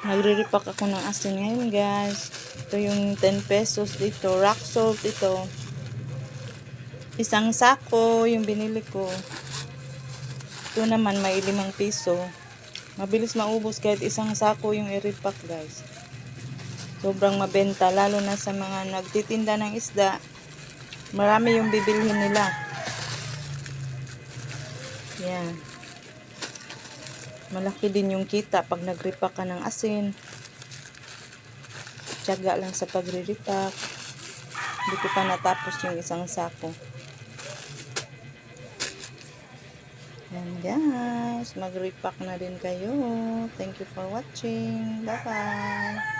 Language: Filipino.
Nagre-repack ako ng asin ngayon guys. Ito yung 10 pesos dito. Rock salt ito. Isang sako yung binili ko. Ito naman may 5 piso. Mabilis maubos kahit isang sako yung i-repack guys. Sobrang mabenta lalo na sa mga nagtitinda ng isda. Marami yung bibilhin nila. Yan. Malaki din yung kita pag nagripak ka ng asin. Tiyaga lang sa pagre-repack. Hindi ko pa natapos yung isang sako. Yan guys. Mag-repack na din kayo. Thank you for watching. Bye-bye.